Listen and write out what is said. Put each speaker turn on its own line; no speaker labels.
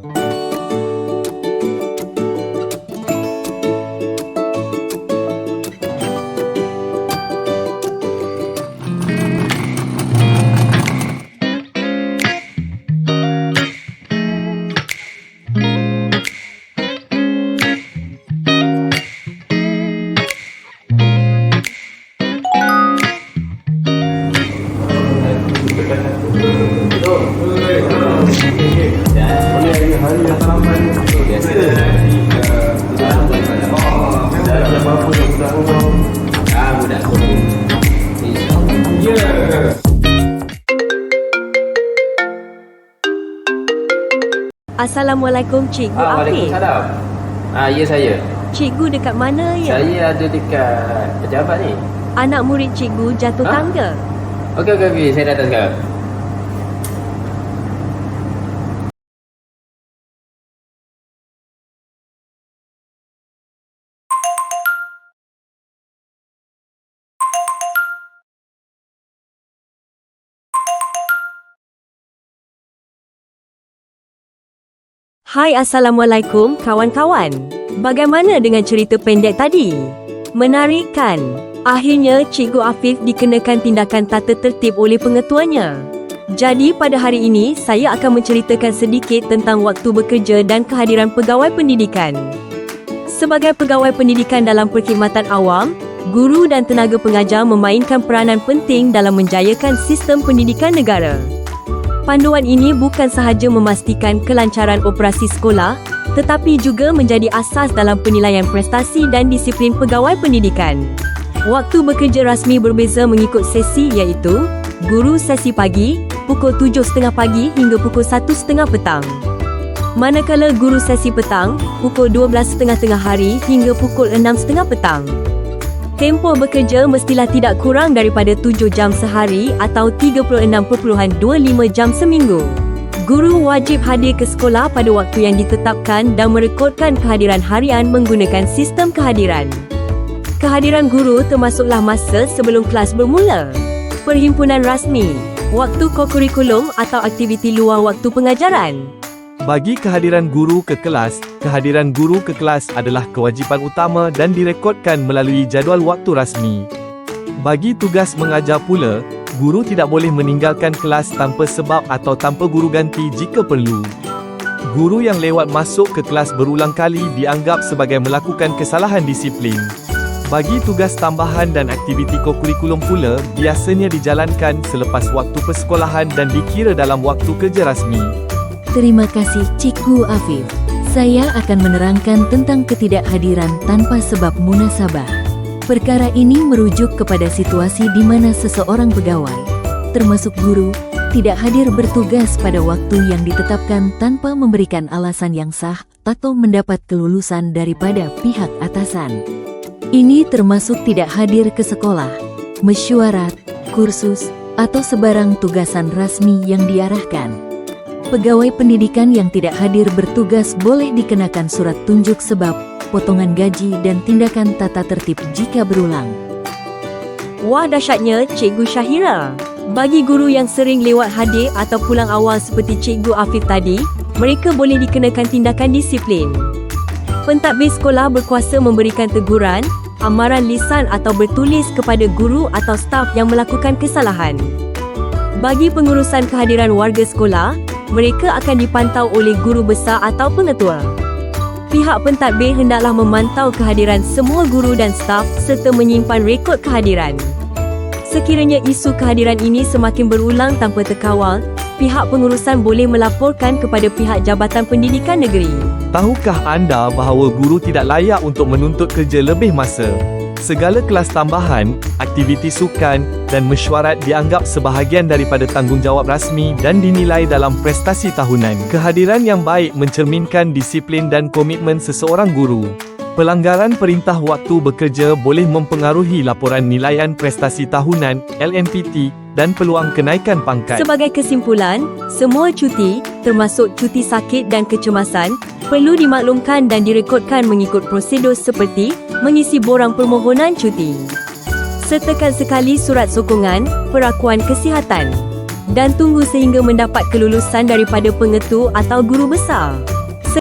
Thank you. Assalamualaikum Cikgu
Ah. Waalaikumsalam. Ah, ya saya.
Cikgu dekat mana ya?
Saya ada dekat pejabat ni.
Anak murid cikgu jatuh
Ha?
tangga.
Okey okey okey, saya datang sekarang.
Hai Assalamualaikum kawan-kawan. Bagaimana dengan cerita pendek tadi? Menarik kan? Akhirnya Cikgu Afif dikenakan tindakan tata tertib oleh pengetuanya. Jadi pada hari ini saya akan menceritakan sedikit tentang waktu bekerja dan kehadiran pegawai pendidikan. Sebagai pegawai pendidikan dalam perkhidmatan awam, guru dan tenaga pengajar memainkan peranan penting dalam menjayakan sistem pendidikan negara. Panduan ini bukan sahaja memastikan kelancaran operasi sekolah, tetapi juga menjadi asas dalam penilaian prestasi dan disiplin pegawai pendidikan. Waktu bekerja rasmi berbeza mengikut sesi iaitu guru sesi pagi pukul 7.30 pagi hingga pukul 1.30 petang. Manakala guru sesi petang pukul 12.30 tengah hari hingga pukul 6.30 petang. Tempoh bekerja mestilah tidak kurang daripada 7 jam sehari atau 36.25 jam seminggu. Guru wajib hadir ke sekolah pada waktu yang ditetapkan dan merekodkan kehadiran harian menggunakan sistem kehadiran. Kehadiran guru termasuklah masa sebelum kelas bermula. Perhimpunan rasmi, waktu kokurikulum atau aktiviti luar waktu pengajaran.
Bagi kehadiran guru ke kelas, kehadiran guru ke kelas adalah kewajipan utama dan direkodkan melalui jadual waktu rasmi. Bagi tugas mengajar pula, guru tidak boleh meninggalkan kelas tanpa sebab atau tanpa guru ganti jika perlu. Guru yang lewat masuk ke kelas berulang kali dianggap sebagai melakukan kesalahan disiplin. Bagi tugas tambahan dan aktiviti kokurikulum pula biasanya dijalankan selepas waktu persekolahan dan dikira dalam waktu kerja rasmi.
Terima kasih Cikgu Afif. Saya akan menerangkan tentang ketidakhadiran tanpa sebab munasabah. Perkara ini merujuk kepada situasi di mana seseorang pegawai, termasuk guru, tidak hadir bertugas pada waktu yang ditetapkan tanpa memberikan alasan yang sah atau mendapat kelulusan daripada pihak atasan. Ini termasuk tidak hadir ke sekolah, mesyuarat, kursus, atau sebarang tugasan rasmi yang diarahkan. Pegawai pendidikan yang tidak hadir bertugas boleh dikenakan surat tunjuk sebab, potongan gaji dan tindakan tata tertib jika berulang.
Wah dahsyatnya Cikgu Syahira. Bagi guru yang sering lewat hadir atau pulang awal seperti Cikgu Afif tadi, mereka boleh dikenakan tindakan disiplin. Pentadbir sekolah berkuasa memberikan teguran, amaran lisan atau bertulis kepada guru atau staf yang melakukan kesalahan. Bagi pengurusan kehadiran warga sekolah, mereka akan dipantau oleh guru besar atau pengetua. Pihak pentadbir hendaklah memantau kehadiran semua guru dan staf serta menyimpan rekod kehadiran. Sekiranya isu kehadiran ini semakin berulang tanpa terkawal, pihak pengurusan boleh melaporkan kepada pihak Jabatan Pendidikan Negeri.
Tahukah anda bahawa guru tidak layak untuk menuntut kerja lebih masa? Segala kelas tambahan, aktiviti sukan dan mesyuarat dianggap sebahagian daripada tanggungjawab rasmi dan dinilai dalam prestasi tahunan. Kehadiran yang baik mencerminkan disiplin dan komitmen seseorang guru. Pelanggaran perintah waktu bekerja boleh mempengaruhi laporan nilaian prestasi tahunan LNPT dan peluang kenaikan pangkat.
Sebagai kesimpulan, semua cuti, termasuk cuti sakit dan kecemasan, perlu dimaklumkan dan direkodkan mengikut prosedur seperti mengisi borang permohonan cuti. Sertakan sekali surat sokongan, perakuan kesihatan. dan tunggu sehingga mendapat kelulusan daripada pengetu atau guru besar.